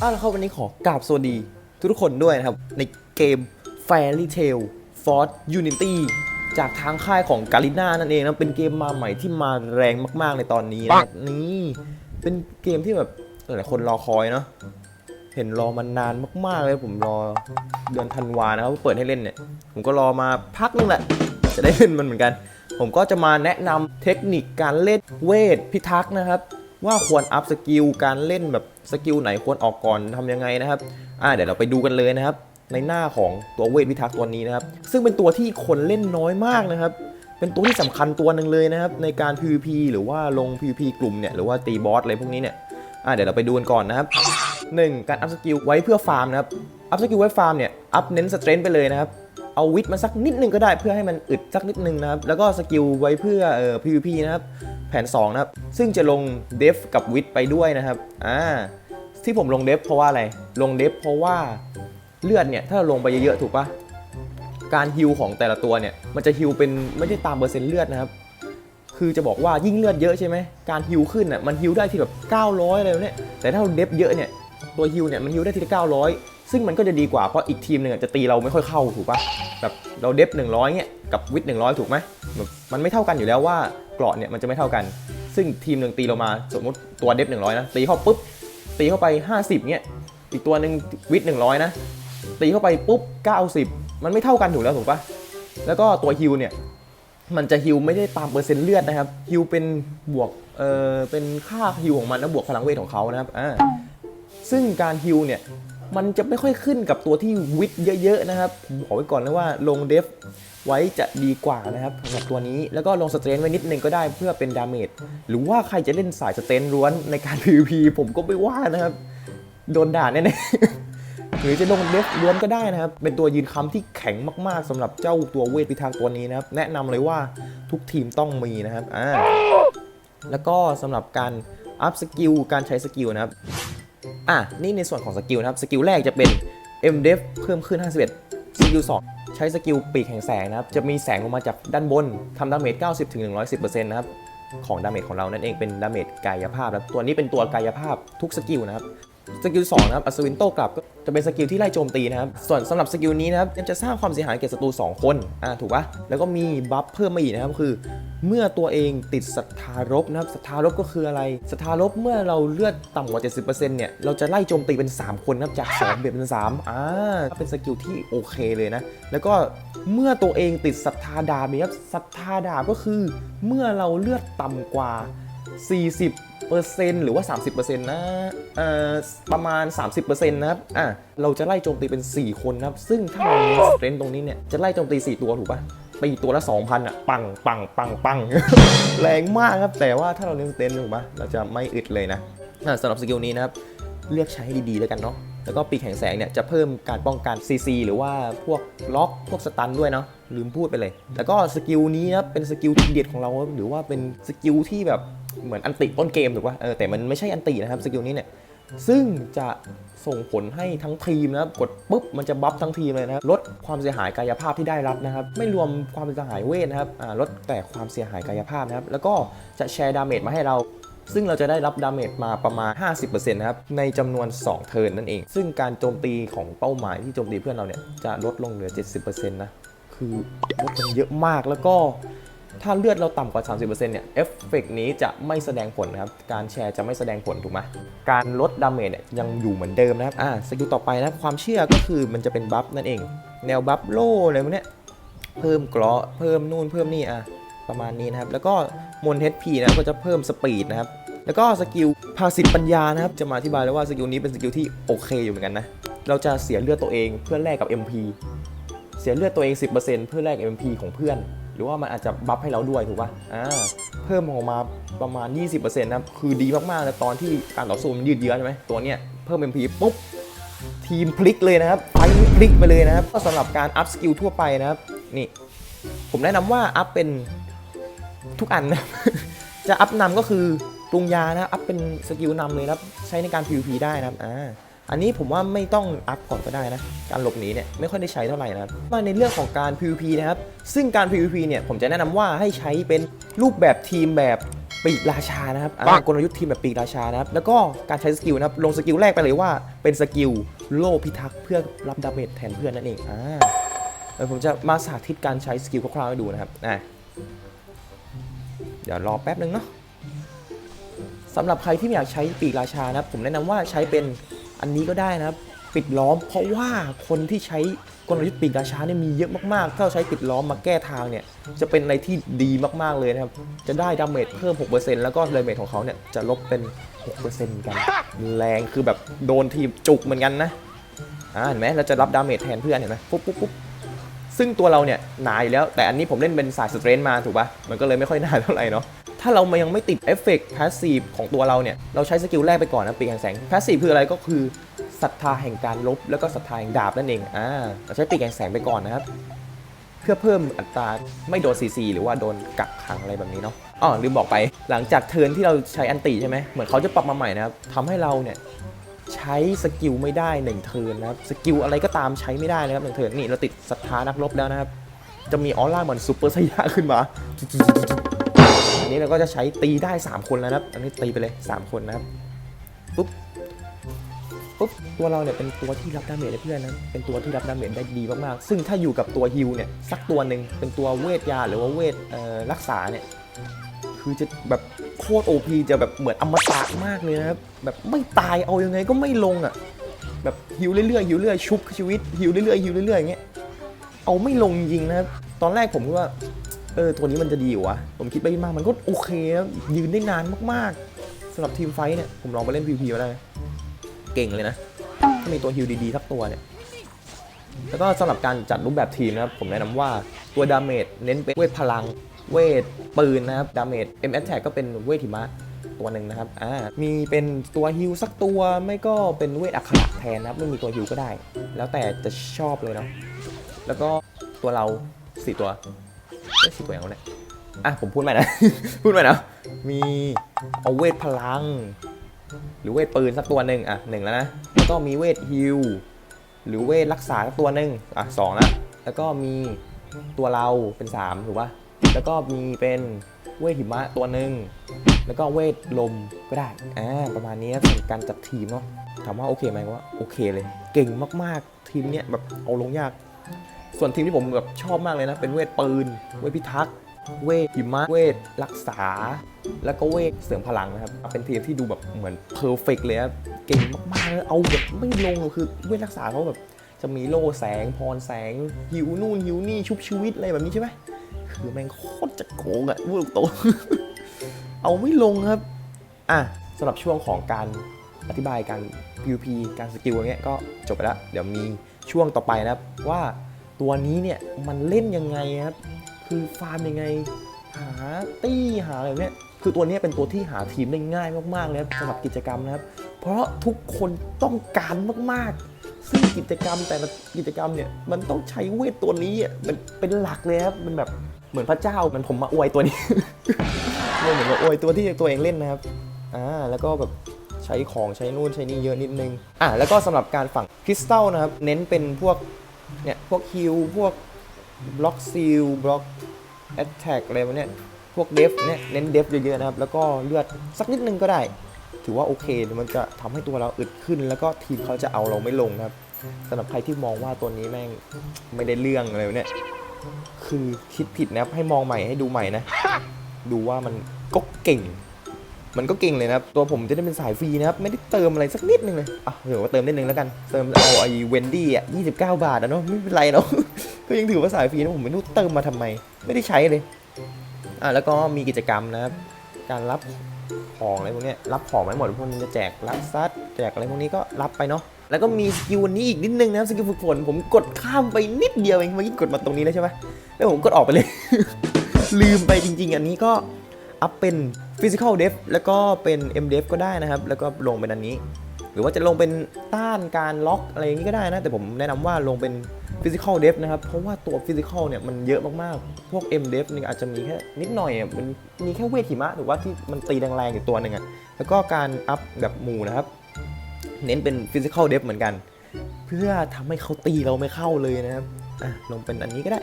อ้าวแล้วเข้าวันนี้ขอกราบสวัสดี ทุกๆคนด้วยนะครับ ในเกม Fairy Tail Force Unity จากทางค่ายของ g a l i n a นั่นเองนะเป็นเกมมาใหม่ที่มาแรงมาก ๆ ในตอนนี้นะครับนี่เป็นเกมที่แบบหลายๆคนรอคอยเนาะเห็นรอมานานมาก ๆ เลยผมรอเดือนธันวานะครับเปิดให้เล่นเนี่ย ผมก็รอมาพักนึงแหละ จะได้เล่นมันเหมือนกัน ผมก็จะมาแนะนำเทคนิคการเล่นเวทพิทักษ์นะครับ ว่าควรอัพสกิลการเล่นแบบสกิลไหนควรออกก่อนทำยังไงนะครับอ่าเดี๋ยวเราไปดูกันเลยนะครับ ในหน้าของตัวเวทพิทักษ์ตัวนี้นะครับ ซึ่งเป็นตัวที่คนเล่นน้อยมากนะครับ เป็นตัวที่สำคัญตัวหนึ่งเลยนะครับ ในการ PVP หรือว่าลง PVP กลุ่มเนี่ยหรือว่าตีบอสอะไรพวกนี้เนี่ยอ่าเดี๋ยวเราไปดูกันก่อนนะครับ 1. การอัพสกิลไว้เพื่อฟาร์มนะครับอัพสกิลไว้ฟาร์มเนี่ยอัพเน้นสเตรนท์ไปเลยนะครับเอาวิทมาสักนิดนึงก็ได้เพื่อให้มันอึดสักนิดนึงนะครับ แล้วก็สกิลไว้เพื่อเอ่อ PVP นะครับ แผน 2 นะครับ ซึ่งจะลงเดฟกับวิทไปด้วยนะครับอ่าที่ผมลงเดฟเพราะว่าอะไร ลงเดฟเพราะว่าเลือดเนี่ยถ้าเราลงไปเยอะๆถูกปะการฮิลของแต่ละตัวเนี่ยมันจะฮิลเป็นไม่ได้ตามเปอร์เซ็นต์เลือดนะครับ คือจะบอกว่ายิ่งเลือดเยอะใช่ไหมการฮิลขึ้นอะมันฮิลได้ที่แบบ 900อะไรเนี้ยแต่ถ้าเราเดฟเยอะเนี่ยตัวฮิลเนี่ยมันฮิลได้ที่900 ซึ่งมันก็จะดีกว่าเพราะอีกทีมหนึ่งจะตีเราไม่ค่อยเข้าถูกปะแบบเราเดฟ100เนี่ยกับวิท100 ถูกไหมแบบมันไม่เท่ากันอยู่แล้วว่า กราะเนี่ยมันจะไม่เท่ากัน ซึ่งทีมหนึ่งตีเรามาสมมติตัวเดฟ100นะตีเข้าปุ๊บตีเข้าไป 50เนี่ยอีกตัวหนึ่งวิท100นะตีเข้าไปปุ๊บ 90 มันไม่เท่ากันถูกแล้วถูกปะแล้วก็ตัวฮิลเนี่ยมันจะฮิวไม่ได้ตามเปอร์เซ็นต์เลือดนะครับฮิวเป็นบวกเออเป็นค่าฮิวของมันนะบวกพลังเวทของเขานะครับอ่าซึ่งการฮิวเนี่ย มันจะไม่ค่อยขึ้นกับตัวที่วิทย์เยอะๆนะครับผมบอกไว้ก่อนนะว่าลงเดฟไว้จะดีกว่านะครับสำหรับตัวนี้แล้วก็ลงสเตรนไว้นิดนึงก็ได้เพื่อเป็นดาเมจหรือว่าใครจะเล่นสายสเตรนล้วนในการ PVP ผมก็ไม่ว่านะครับ โดนด่าแน่ๆหรือจะลงเดฟล้วนก็ได้นะครับ เป็นตัวยืนค้ำที่แข็งมากๆสำหรับเจ้าตัวเวทพิทักษ์ตัวนี้นะครับ แนะนำเลยว่าทุกทีมต้องมีนะครับอ่าแล้วก็สำหรับการอัพสกิลการใช้สกิลนะครับ อะนี่ในส่วนของสกิลนะครับสกิลแรกจะเป็น m d e f เพิ่มขึ้น 51 สกิล2ใช้สกิลปีกแห่งแสงนะครับจะมีแสงลงมาจากด้านบนทำดาเมจ 90-110%นะครับของดาเมจของเรานั่นเองเป็นดาเมจกายภาพนะครับตัวนี้เป็นตัวกายภาพทุกสกิลนะครับ สกิล2นะครับอัศวินโต้กลับก็จะเป็นสกิลที่ไล่โจมตีนะครับ ส่วนสำหรับสกิลนี้นะครับจะสร้างความเสียหายแก่ศัตรู2 คนอ่าถูกปะแล้วก็มีบัฟเพิ่มมาอีกนะครับคือ เมื่อตัวเองติดศรัทธารบนะครับศรัทธารบก็คืออะไรศรัทธารบเมื่อเราเลือดต่ำกว่า 70%เนี่ยเราจะไล่โจมตีเป็น 3 คนนะครับจาก2เปลี่ยนเป็น3อ่าเป็นสกิลที่โอเคเลยนะ แล้วก็เมื่อตัวเองติดศรัทธาดาบนะครับศรัทธาดาบก็คือ เมื่อเราเลือดต่ำกว่า 40เปอร์เซ็นต์หรือว่า 30%นะเอ่อประมาณ 30%นะครับอะเราจะไล่โจมตีเป็น 4 คนนะครับ ซึ่งถ้าเราเน้นสเตรนตรงนี้เนี่ย จะไล่โจมตี 4 ตัวถูกปะตีตัวละ 2,000 อะ ปังปังปังปังแรงมากครับ แต่ว่าถ้าเราเน้นสเตรนถูกปะเราจะไม่อึดเลยนะอะสำหรับสกิลนี้นะครับ เลือกใช้ให้ดีๆแล้วกันเนาะแล้วก็ปีกแห่งแสงเนี่ยจะเพิ่มการป้องกัน CC หรือว่าพวกล็อกพวกสตันด้วยเนาะลืมพูดไปเลย แล้วก็สกิลนี้นะเป็นสกิลทีเด็ดของเราหรือว่าเป็นสกิลที่แบบ เหมือนอันติต้นเกมถูกป่ะเออแต่มันไม่ใช่อันตินะครับสกิลนี้เนี่ยซึ่งจะส่งผลให้ทั้งทีมนะครับกดปุ๊บมันจะบัฟทั้งทีมเลยนะครับลดความเสียหายกายภาพที่ได้รับนะครับ ไม่รวมความเสียหายเวทนะครับอ่าลดแต่ความเสียหายกายภาพนะครับ แล้วก็จะแชร์ดาเมจมาให้เรา ซึ่งเราจะได้รับดาเมจมาประมาณ 50%นะครับในจำนวน 2 เทิร์นนั่นเอง ซึ่งการโจมตีของเป้าหมายที่โจมตีเพื่อนเราเนี่ยจะลดลงเหลือ 70%นะคือลดลงเยอะมากแล้วก็ ถ้าเลือดเราต่ำกว่า 30%เนี่ยเอฟเฟกนี้จะไม่แสดงผลนะครับ การแชร์จะไม่แสดงผลถูกไหมการลดดาเมจเนี่ยยังอยู่เหมือนเดิมนะครับ อ่าสกิลต่อไปนะความเชื่อก็คือมันจะเป็นบัฟนั่นเอง แนวบัฟโล่อะไรพวกเนี้ยเพิ่มกราะเพิ่มนู่นเพิ่มนี่อะประมาณนี้นะครับ แล้วก็มนเฮดพีนะก็จะเพิ่มสปีดนะครับ แล้วก็สกิลภาสิทธิปัญญานะครับ จะมาอธิบายแล้วว่าสกิลนี้เป็นสกิลที่โอเคอยู่เหมือนกันนะ เราจะเสียเลือดตัวเองเพื่อแลกกับ MP เสียเลือดตัวเอง 10%เพื่อแลก MP ของเพื่อน หรือว่ามันอาจจะบัฟให้เราด้วยถูกป่ะอ่าเพิ่มออกมาประมาณ 20%นะคือดีมากๆนะตอนที่การต่อสู้มันยืดเยื้อใช่ไหมตัวเนี้ยเพิ่ม MP ปุ๊บทีมพลิกเลยนะครับไฟพลิกไปเลยนะครับก็สำหรับการอัพสกิลทั่วไปนะครับนี่ผมแนะนำว่าอัพเป็นทุกอันนะจะอัพนำก็คือปรุงยานะอัพเป็นสกิลนำเลยนะครับใช้ในการ PVP ได้นะครับอ่า อันนี้ผมว่าไม่ต้องอัพก่อนก็ได้นะ การหลบหนีเนี่ยไม่ค่อยได้ใช้เท่าไหร่นะครับ มาในเรื่องของการ PVP นะครับ ซึ่งการ PVP เนี่ยผมจะแนะนำว่าให้ใช้เป็นรูปแบบทีมแบบปีกราชานะครับอ่ากลยุทธ์ทีมแบบปีกราชานะครับ แล้วก็การใช้สกิลนะครับ ลงสกิลแรกไปเลยว่าเป็นสกิลโล่พิทักษ์เพื่อรับดาเมจแทนเพื่อนนั่นเอง อ่าเดี๋ยวผมจะมาสาธิตการใช้สกิลคร่าวๆให้ดูนะครับอ่าเดี๋ยวรอแป๊บนึงเนาะสำหรับใครที่ไม่อยากใช้ปีกราชานะครับ ผมแนะนำว่าใช้เป็น อันนี้ก็ได้นะครับปิดล้อม เพราะว่าคนที่ใช้กลยุทธ์ปีกราชาเนี่ยมีเยอะมากๆ ถ้าเราใช้ปิดล้อมมาแก้ทางเนี่ยจะเป็นอะไรที่ดีมากๆเลยนะครับ จะได้ดาเมจเพิ่ม 6%แล้วก็ดาเมจของเขาเนี่ยจะลบเป็น 6%กัน แรงคือแบบโดนทีมจุกเหมือนกันนะอ่าเห็นไหมเราจะรับดาเมจแทนเพื่อนเห็นไหมปุ๊บปุ๊บปุ๊บซึ่งตัวเราเนี่ยหนาอยู่แล้ว แต่อันนี้ผมเล่นเป็นสายสเตรนท์มาถูกปะมันก็เลยไม่ค่อยหนาเท่าไหร่เนาะ ถ้าเรายังไม่ติดเอฟเฟกต์พาสซีฟของตัวเราเนี่ย เราใช้สกิลแรกไปก่อนนะปีกแห่งแสงพาสซีฟคืออะไรก็คือศรัทธาแห่งการลบ แล้วก็ศรัทธาแห่งดาบนั่นเองอ่าเราใช้ปีกแห่งแสงไปก่อนนะครับเพื่อเพิ่มอัตราไม่โดนซีซีหรือว่าโดนกักขังอะไรแบบนี้เนาะอ๋อลืมบอกไปหลังจากเทิร์นที่เราใช้อันติใช่ไหมเหมือนเขาจะปรับมาใหม่นะครับทำให้เราเนี่ยใช้สกิลไม่ได้หนึ่งเทิร์นนะครับสกิลอะไรก็ตามใช้ไม่ได้นะครับหนึ่งเทิร์นนี่เราติดศรัทธานักรบแล้วนะครับจะมีออร่าเหมือนซูเปอร์ไซยาขึ้นมา อันนี้เราก็จะใช้ตีได้ 3 คนแล้วนะครับ อันนี้ตีไปเลย 3 คนนะครับ ปุ๊บ ปุ๊บ ตัวเราเนี่ยเป็นตัวที่รับดาเมจได้เพื่อนนะ เป็นตัวที่รับดาเมจได้ดีมากๆ ซึ่งถ้าอยู่กับตัวฮิลเนี่ย สักตัวหนึ่งเป็นตัวเวทยาหรือว่าเวทเอ่อรักษาเนี่ย คือจะแบบโคตรโอพีจะแบบเหมือนอมตะมากเลยนะครับ แบบไม่ตายเอายังไงก็ไม่ลงอะ แบบฮิวเรื่อยๆฮิวเรื่อยชุบชีวิตฮิวเรื่อยๆฮิวเรื่อยๆอย่างเงี้ย เอาไม่ลงจริงนะครับ ตอนแรกผมก็ว่า เออตัวนี้มันจะดีอยู่วะ ผมคิดไปคิดมามันก็โอเคนะยืนได้นานมากๆสำหรับทีมไฟท์เนี่ย ผมลองไปเล่น PVP มาแล้เก่งเลยนะ ถ้ามีตัวฮิลดีๆสักตัวเนี่ย แล้วก็สำหรับการจัดรูปแบบทีมนะครับ ผมแนะนำว่าตัวดาเมจเน้นเป็นเวทพลัง เวทปืนนะครับ ดาเมจ M Attack ก็เป็นเวทหิมะตัวหนึ่งนะครับ อ่า มีเป็นตัวฮิลสักตัวไม่ก็เป็นเวทอัคระแทนนะครับไม่มีตัวฮิลก็ได้ แล้วแต่จะชอบเลยเนาะ แล้วก็ตัวเราสี่ตัว เอ้สี่ตัวอย่างไรเนี่ยอะผมพูดใหม่นะ พูดใหม่นะมีเอาเวทพลัง หรือเวทปืนสักตัวหนึ่งอะหนึ่งแล้วนะแล้วก็มีเวทฮิลหรือเวทรักษาสักตัวหนึ่งอะสองแล้วแล้วก็มีตัวเราเป็นสามถูกปะแล้วก็มีเป็นเวทหิมะตัวหนึ่งแล้วก็เวทลมก็ได้อ่าประมาณนี้สำหรับการจัดทีมเนาะถามว่าโอเคไหมว่าโอเคเลย เก่งมากๆทีมเนี้ยแบบเอาลงยาก ส่วนทีมที่ผมแบบชอบมากเลยนะ เป็นเวทปืน เวทพิทักษ์ เวทหิมะ เวทรักษา แล้วก็เวทเสริมพลังนะครับ เป็นทีมที่ดูแบบเหมือนเพอร์เฟกเลยครับ เก่งมากๆเลยเอาแบบไม่ลงอะคือเวทรักษาเขาแบบจะมีโล่แสง พรแสง หิวนู่นหิวนี่ชุบชีวิตอะไรแบบนี้ใช่ไหมคือแม่งโคตรจะโกงอะพูดตรงๆเอาไม่ลงครับ อะสำหรับช่วงของการอธิบายการ PVP การสกิลอย่างเงี้ยก็จบไปแล้ว เดี๋ยวมีช่วงต่อไปนะครับว่า ตัวนี้เนี่ยมันเล่นยังไงครับ คือฟาร์มยังไง หาตี้หาอะไรเนี้ยคือตัวนี้เป็นตัวที่หาทีมได้ง่ายมากๆเลยสำหรับกิจกรรมนะครับ เพราะทุกคนต้องการมากๆ ซึ่งกิจกรรมแต่ละกิจกรรมเนี่ยมันต้องใช้เวทตัวนี้อะมันเป็นหลักเลยครับมันแบบเหมือนพระเจ้ามันผมมาอวยตัวนี้เหมือนกับอวยตัวที่ตัวเองเล่นนะครับอ่าแล้วก็แบบใช้ของใช้นู่นใช้นี่เยอะนิดนึงอ่าแล้วก็สำหรับการฝังคริสตัลนะครับ เน้นเป็นพวก เนี่ยพวกฮิลพวกบล็อกซิลบล็อกแอตแทกอะไรพวกเนี้ยพวกเดฟเนี่ยเน้นเดฟเยอะๆนะครับ แล้วก็เลือดสักนิดนึงก็ได้ ถือว่าโอเค มันจะทำให้ตัวเราอึดขึ้น แล้วก็ทีมเขาจะเอาเราไม่ลงนะครับสำหรับใครที่มองว่าตัวนี้แม่งไม่ได้เรื่องอะไรแบบเนี่ยคือคิดผิดนะครับให้มองใหม่ให้ดูใหม่นะ ดูว่ามันก็เก่ง มันก็เก่งเลยนะครับ ตัวผมจะได้เป็นสายฟรีนะครับ ไม่ได้เติมอะไรสักนิดนึงเลยอะเดี๋ยวว่าเติมนิดนึงแล้วกัน เติมเอาไอ้เวนดี้อะ29บาทอะเนาะไม่เป็นไรเนาะก็ยังถือว่าสายฟรีนะผมไม่รู้เติมมาทำไม ไม่ได้ใช้เลยอะแล้วก็มีกิจกรรมนะครับ การรับของอะไรพวกนี้รับของไม่หมดพวกนี้จะแจกรับซัดแจกอะไรพวกนี้ก็รับไปเนาะแล้วก็มีสกิลวันนี้อีกนิดนึงนะครับสกิลฝึกฝนผมกดข้ามไปนิดเดียวเองเมื่อกี้กดมาตรงนี้แล้วใช่ไหมแล้วผมกดออกไปเลย ลืมไปจริง ๆ อันนี้ก็อัพเป็น Physical Def แล้วก็เป็น MDef ก็ได้นะครับ แล้วก็ลงเป็นอันนี้ หรือว่าจะลงเป็นต้านการล็อกอะไรอย่างนี้ก็ได้นะ แต่ผมแนะนำว่าลงเป็น Physical Def นะครับ เพราะว่าตัว Physical เนี่ยมันเยอะมากๆ พวก MDef นี่อาจจะมีแค่นิดหน่อยมันมีแค่เวทหิมะหรือว่าที่มันตีแรงๆอยู่ตัวหนึ่งอะแล้วก็การอัพแบบหมู่นะครับ เน้นเป็น Physical Def เหมือนกัน เพื่อทำให้เขาตีเราไม่เข้าเลยนะครับอะลงเป็นอันนี้ก็ได้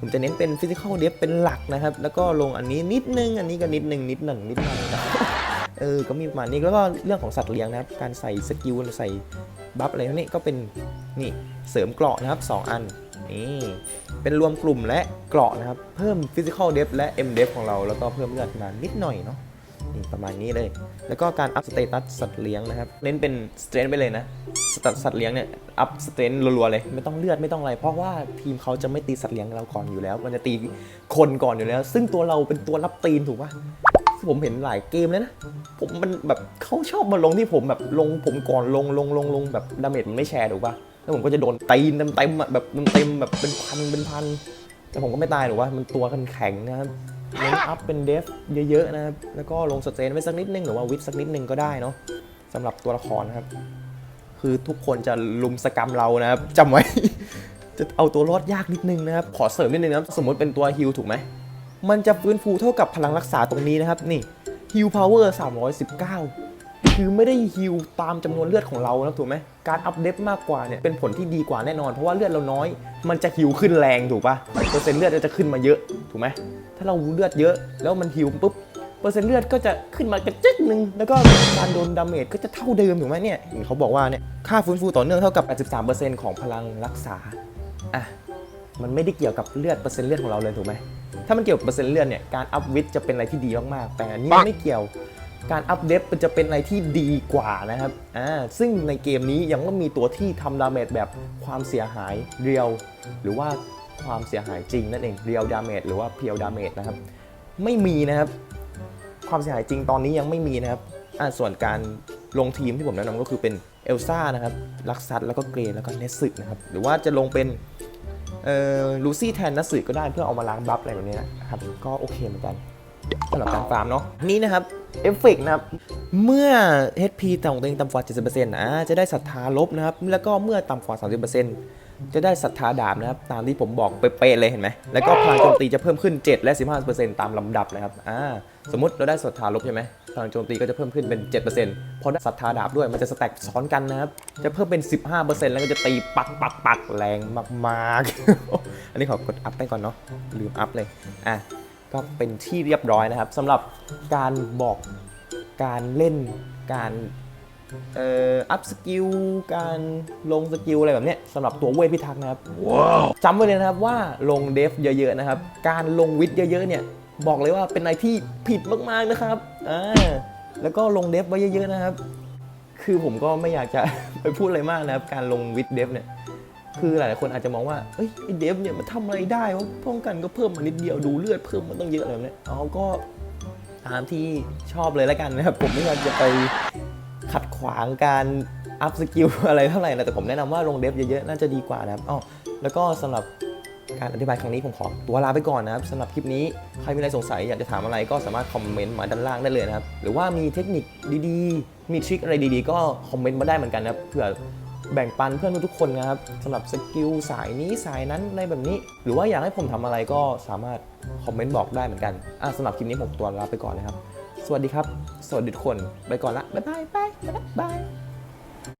ผมจะเน้นเป็นฟิสิกอลเดฟเป็นหลักนะครับ แล้วก็ลงอันนี้นิดนึง อันนี้ก็นิดนึงนิดหนึ่งนิดหนึ่งเออ ก็มีประมาณนี้แล้วก็เรื่องของสัตว์เลี้ยงนะครับ การใส่สกิลใส่บัฟอะไรพวกนี้ก็เป็นนี่เสริมเกราะนะครับ 2 อันนี่เป็นรวมกลุ่มและเกราะนะครับ เพิ่มฟิสิกอลเดฟและ M d e เดฟของเราแล้วก็เพิ่มเลือดมานิดหน่อยเนาะ ประมาณนี้เลย แล้วก็การอัพสเตตัสสัตว์เลี้ยงนะครับ เน้นเป็นสเตรนไปเลยนะสัตว์สัตว์เลี้ยงเนี่ย อัพสเตรนรัวๆเลย ไม่ต้องเลือดไม่ต้องอะไร เพราะว่าทีมเขาจะไม่ตีสัตว์เลี้ยงเราก่อนอยู่แล้ว มันจะตีคนก่อนอยู่แล้ว ซึ่งตัวเราเป็นตัวรับตีนถูกปะผมเห็นหลายเกมเลยนะ ผมมันแบบเขาชอบมาลงที่ผมแบบลงผมก่อนลงลงลงลงแบบดาเมจมันไม่แชร์ถูกปะแล้วผมก็จะโดนตีนเต็มเต็มแบบเต็มแบบเป็นพันเป็นพัน แต่ผมก็ไม่ตายหรอกว่ามันตัวกันแข็งนะครับ เน้นอัพเป็นเดฟเยอะๆนะครับ แล้วก็ลงสเตนไว้สักนิดนึงหรือว่าวิดสักนิดนึงก็ได้เนาะสำหรับตัวละครนะครับ คือทุกคนจะลุมสกรรมเรานะครับจำไว้ จะเอาตัวรอดยากนิดนึงนะครับ ขอเสริมนิดนึงนะสมมติเป็นตัวฮิลถูกไหม มันจะฟื้นฟูเท่ากับพลังรักษาตรงนี้นะครับ นี่ฮิลพาวเวอร์319 คือไม่ได้ฮิลตามจำนวนเลือดของเรานะถูกไหมการอัพเดฟมากกว่าเนี่ยเป็นผลที่ดีกว่าแน่นอน เพราะว่าเลือดเราน้อย มันจะฮิลขึ้นแรงถูกปะเปอร์เซ็นต์เลือดจะขึ้นมาเยอะถูกไหมถ้าเราเลือดเยอะแล้วมันฮิลปุ๊บเปอร์เซ็นต์เลือดก็จะขึ้นมากระจึ๊กหนึ่งแล้วก็การโดนดาเมจก็จะเท่าเดิมถูกไหมเนี่ยเห็นเขาบอกว่าเนี่ยค่าฟื้นฟูต่อเนื่องเท่ากับ 83%ของพลังรักษาอะมันไม่ได้เกี่ยวกับเลือดเปอร์เซ็นต์เลือดของเราเลยถูกไหมถ้ามันเกี่ยวกับเปอร์เซ็นต์เลือดเนี่ยการอัพวิทจะเป็นอะไรที่ดีมากๆแต่อันนี้ไม่เกี่ยว การอัพเดฟมันจะเป็นอะไรที่ดีกว่านะครับอ่าซึ่งในเกมนี้ยังไม่มีตัวที่ทำดาเมจแบบความเสียหายเรียว หรือว่าความเสียหายจริงนั่นเองเรียวดาเมจหรือว่าเพียวดาเมจนะครับ ไม่มีนะครับ ความเสียหายจริงตอนนี้ยังไม่มีนะครับอ่าส่วนการลงทีมที่ผมแนะนำก็คือเป็นเอลซ่านะครับลักซัตแล้วก็เกรย์แล้วก็เนสซึนะครับ หรือว่าจะลงเป็นเอ่อลูซี่แทนนัสสึก็ได้เพื่อเอามาล้างบัฟอะไรแบบนี้นะครับ ก็โอเคเหมือนกัน สำหรับการฟาร์มเนาะนี่นะครับเอฟเฟกนะครับ เมื่อ HP ต่ำกว่าตัวเองต่ำกว่า 70%อ่าจะได้ศรัทธาลบนะครับ แล้วก็เมื่อต่ำกว่า 30%จะได้ศรัทธาดาบนะครับ ตามที่ผมบอกเป๊ะๆเลยเห็นไหม แล้วก็พลังโจมตีจะเพิ่มขึ้น 7 และ 15%ตามลำดับนะครับอ่าสมมติเราได้ศรัทธาลบใช่ไหมพลังโจมตีก็จะเพิ่มขึ้นเป็น 7%พอได้ศรัทธาดาบด้วยมันจะสแต็กซ้อนกันนะครับ จะเพิ่มเป็น 15%แล้วก็จะตีปักปักปักแรงมากๆ อันนี้ขอกดอัพไปก่อนเนาะลืมอัพเลยอะ ก็เป็นที่เรียบร้อยนะครับสำหรับการบอกการเล่นการเอ่ออัพสกิลการลงสกิลอะไรแบบเนี้ยสำหรับตัวเวทพิทักษ์นะครับจำไว้เลยนะครับว่าลงเดฟเยอะๆนะครับ การลงวิทย์เยอะๆเนี่ยบอกเลยว่าเป็นอะไรที่ผิดมากๆนะครับอ่าแล้วก็ลงเดฟไว้เยอะๆนะครับ คือผมก็ไม่อยากจะไปพูดอะไรมากนะครับ การลงวิดเดฟเนี่ย คือหลายๆคนอาจจะมองว่าเอ้ยไอเดฟเนี่ยมันทำอะไรได้วะป้องกันก็เพิ่มมานิดเดียวดูเลือดเพิ่มมันต้องเยอะอะไรแบบเนี้ยเอาก็ตามที่ชอบเลยแล้วกันนะครับ ผมไม่อยากจะไปขัดขวางการอัพสกิลอะไรเท่าไหร่นะแต่ผมแนะนำว่าลงเดฟเยอะๆน่าจะดีกว่านะครับอ๋อแล้วก็สำหรับการอธิบายครั้งนี้ผมขอตัวลาไปก่อนนะครับสำหรับคลิปนี้ ใครมีอะไรสงสัยอยากจะถามอะไรก็สามารถคอมเมนต์มาด้านล่างได้เลยนะครับ หรือว่ามีเทคนิคดีๆ มีทริคอะไรดีๆ ก็คอมเมนต์มาได้เหมือนกันนะครับเผื่อ แบ่งปันเพื่อนทุกคนนะครับสำหรับสกิลสายนี้สายนั้นอะไรแบบนี้ หรือว่าอยากให้ผมทำอะไรก็สามารถคอมเมนต์บอกได้เหมือนกันอะสำหรับคลิปนี้ผมตัวลาไปก่อนนะครับ สวัสดีครับ สวัสดีทุกคนไปก่อนละบ๊ายบายบายบาย